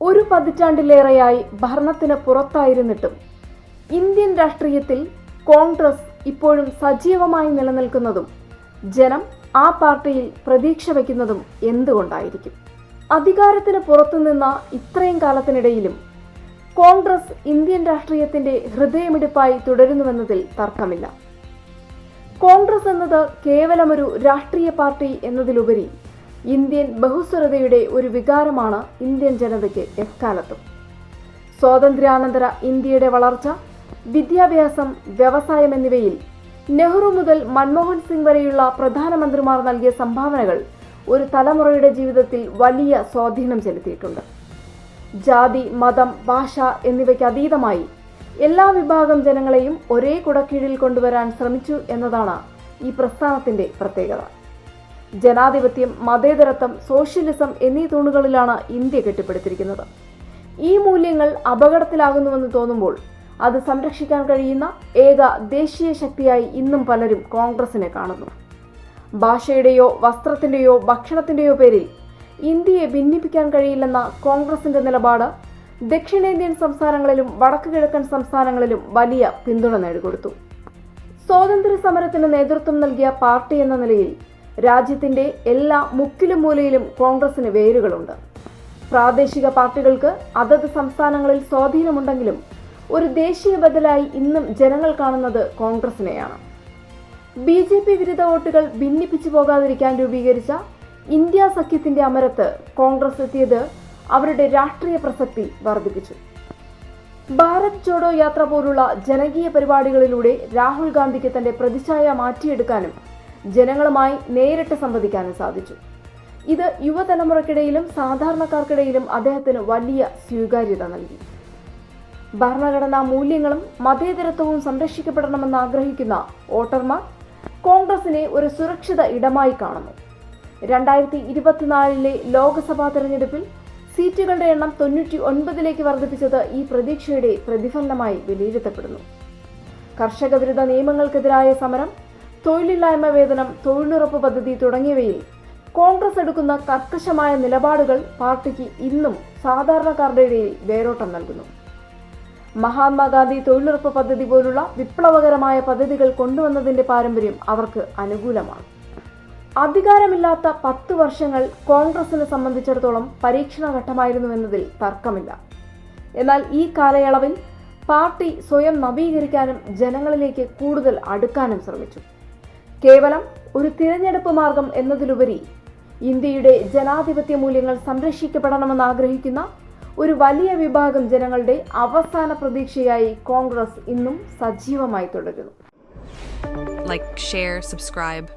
ഒരു പതിറ്റാണ്ടിലേറെയായി ഭരണത്തിന് പുറത്തായിരുന്നിട്ടും ഇന്ത്യൻ രാഷ്ട്രീയത്തിൽ കോൺഗ്രസ് ഇപ്പോഴും സജീവമായി നിലനിൽക്കുന്നതും ജനം ആ പാർട്ടിയിൽ പ്രതീക്ഷ വയ്ക്കുന്നതും എന്തുകൊണ്ടായിരിക്കും? അധികാരത്തിന് പുറത്തുനിന്ന ഇത്രയും കാലത്തിനിടയിലും കോൺഗ്രസ് ഇന്ത്യൻ രാഷ്ട്രീയത്തിന്റെ ഹൃദയമിടിപ്പായി തുടരുന്നുവെന്നതിൽ തർക്കമില്ല. കോൺഗ്രസ് എന്നത് കേവലമൊരു രാഷ്ട്രീയ പാർട്ടി എന്നതിലുപരി ഇന്ത്യൻ ബഹുസ്വരതയുടെ ഒരു വികാരമാണ് ഇന്ത്യൻ ജനതയ്ക്ക് എക്കാലത്തും. സ്വാതന്ത്ര്യാനന്തര ഇന്ത്യയുടെ വളർച്ച വിദ്യാഭ്യാസം വ്യവസായം എന്നിവയിൽ നെഹ്റു മുതൽ മൻമോഹൻ സിംഗ് വരെയുള്ള പ്രധാനമന്ത്രിമാർ നൽകിയ സംഭാവനകൾ ഒരു തലമുറയുടെ ജീവിതത്തിൽ വലിയ സ്വാധീനം ചെലുത്തിയിട്ടുണ്ട്. ജാതി മതം ഭാഷ എന്നിവയ്ക്ക് അതീതമായി എല്ലാ വിഭാഗം ജനങ്ങളെയും ഒരേ കുടക്കീഴിൽ കൊണ്ടുവരാൻ ശ്രമിച്ചു എന്നതാണ് ഈ പ്രസ്ഥാനത്തിന്റെ പ്രത്യേകത. ജനാധിപത്യം മതേതരത്വം സോഷ്യലിസം എന്നീ തൂണുകളിലാണ് ഇന്ത്യ കെട്ടിപ്പടുത്തിരിക്കുന്നത്. ഈ മൂല്യങ്ങൾ അപകടത്തിലാകുന്നുവെന്ന് തോന്നുമ്പോൾ അത് സംരക്ഷിക്കാൻ കഴിയുന്ന ഏക ദേശീയ ശക്തിയായി ഇന്നും പലരും കോൺഗ്രസിനെ കാണുന്നു. ഭാഷയുടെയോ വസ്ത്രത്തിന്റെയോ ഭക്ഷണത്തിന്റെയോ പേരിൽ ഇന്ത്യയെ ഭിന്നിപ്പിക്കാൻ കഴിയില്ലെന്ന കോൺഗ്രസിന്റെ നിലപാട് ദക്ഷിണേന്ത്യൻ സംസ്ഥാനങ്ങളിലും വടക്കു കിഴക്കൻ സംസ്ഥാനങ്ങളിലും വലിയ പിന്തുണ നേടിക്കൊടുത്തു. സ്വാതന്ത്ര്യ സമരത്തിന് നേതൃത്വം നൽകിയ പാർട്ടി എന്ന നിലയിൽ രാജ്യത്തിന്റെ എല്ലാ മുക്കിലും മൂലയിലും കോൺഗ്രസിന് വേരുകളുണ്ട്. പ്രാദേശിക പാർട്ടികൾക്ക് അതത് സംസ്ഥാനങ്ങളിൽ സ്വാധീനമുണ്ടെങ്കിലും ഒരു ദേശീയ ബദലായി ഇന്നും ജനങ്ങൾ കാണുന്നത് കോൺഗ്രസിനെയാണ്. ബി ജെ പി വിരുദ്ധ വോട്ടുകൾ ഭിന്നിപ്പിച്ചു പോകാതിരിക്കാൻ രൂപീകരിച്ച ഇന്ത്യ സഖ്യത്തിന്റെ അമരത്ത് കോൺഗ്രസ് എത്തിയത് അവരുടെ രാഷ്ട്രീയ പ്രസക്തി വർദ്ധിപ്പിച്ചു. ഭാരത് ജോഡോ യാത്ര പോലുള്ള ജനകീയ പരിപാടികളിലൂടെ രാഹുൽ ഗാന്ധിക്ക് തന്റെ പ്രതിച്ഛായ മാറ്റിയെടുക്കാനും ജനങ്ങളുമായി നേരിട്ട് സംവദിക്കാനും സാധിച്ചു. ഇത് യുവതലമുറക്കിടയിലും സാധാരണക്കാർക്കിടയിലും അദ്ദേഹത്തിന് വലിയ സ്വീകാര്യത നൽകി. ഭരണഘടനാ മൂല്യങ്ങളും മതേതരത്വവും സംരക്ഷിക്കപ്പെടണമെന്ന് ആഗ്രഹിക്കുന്ന വോട്ടർമാർ കോൺഗ്രസിനെ ഒരു സുരക്ഷിത ഇടമായി കാണുന്നു. രണ്ടായിരത്തി ഇരുപത്തിനാലിലെ ലോക്സഭാ തെരഞ്ഞെടുപ്പിൽ സീറ്റുകളുടെ എണ്ണം തൊണ്ണൂറ്റി ഒൻപതിലേക്ക് വർദ്ധിപ്പിച്ചത് ഈ പ്രതീക്ഷയുടെ പ്രതിഫലനമായി വിലയിരുത്തപ്പെടുന്നു. കർഷക വിരുദ്ധ നിയമങ്ങൾക്കെതിരായ സമരം തൊഴിലില്ലായ്മ വേതനം തൊഴിലുറപ്പ് പദ്ധതി തുടങ്ങിയവയിൽ കോൺഗ്രസ് എടുക്കുന്ന കർക്കശമായ നിലപാടുകൾ പാർട്ടിക്ക് ഇന്നും സാധാരണക്കാരുടെ ഇടയിൽ വേരോട്ടം നൽകുന്നു. മഹാത്മാഗാന്ധി തൊഴിലുറപ്പ് പദ്ധതി പോലുള്ള വിപ്ലവകരമായ പദ്ധതികൾ കൊണ്ടുവന്നതിന്റെ പാരമ്പര്യം അവർക്ക് അനുകൂലമാണ്. അധികാരമില്ലാത്ത പത്ത് വർഷങ്ങൾ കോൺഗ്രസിനെ സംബന്ധിച്ചിടത്തോളം പരീക്ഷണ ഘട്ടമായിരുന്നുവെന്നതിൽ തർക്കമില്ല. എന്നാൽ ഈ കാലയളവിൽ പാർട്ടി സ്വയം നവീകരിക്കാനും ജനങ്ങളിലേക്ക് കൂടുതൽ അടുക്കാനും ശ്രമിച്ചു. കേവലം ഒരു തിരഞ്ഞെടുപ്പ് മാർഗം എന്നതിലുപരി ഇന്ത്യയുടെ ജനാധിപത്യ മൂല്യങ്ങൾ സംരക്ഷിക്കപ്പെടണമെന്ന് ആഗ്രഹിക്കുന്ന ഒരു വലിയ വിഭാഗം ജനങ്ങളുടെ അവസാന പ്രതീക്ഷയായി കോൺഗ്രസ് ഇന്നും സജീവമായി തുടരുന്നു ലൈക്ക് ഷെയർ subscribe.